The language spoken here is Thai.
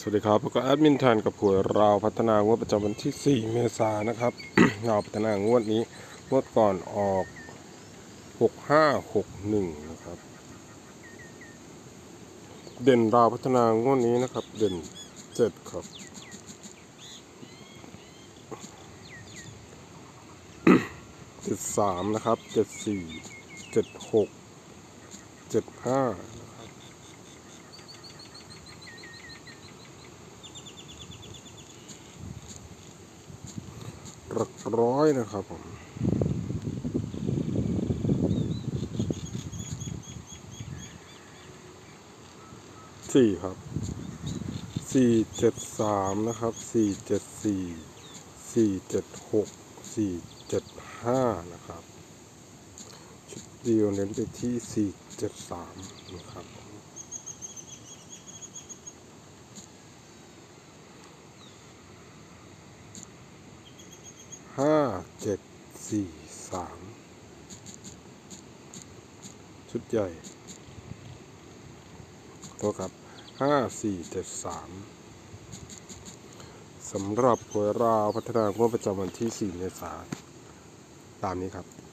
สวัสดีครับพบกับแอดมินทานกับผัวเราพัฒนางวดประจำวันที่ 4 เมษายนนะครับ เราพัฒนางวดนี้งวดก่อนออก 6561 นะครับ เด่นราพัฒนางวดนี้นะครับ เด่น 7 ครับ 73 นะครับ 74 76 75 หลักร้อยนะครับผมสี่ครับสี่เจ็ดสามนะครับสี่เจ็ดสี่สี่เจ็ดหกสี่เจ็ดห้านะครับชุดเดียวเน้นไปที่สี่เจ็ดสามนะครับ ห้าเจ็ดสี่สามชุดใหญ่ตัวครับห้าสี่เจ็ดสามสำหรับหวยราวพัฒนางวดประจำวันที่สี่เมษายนตามนี้ครับ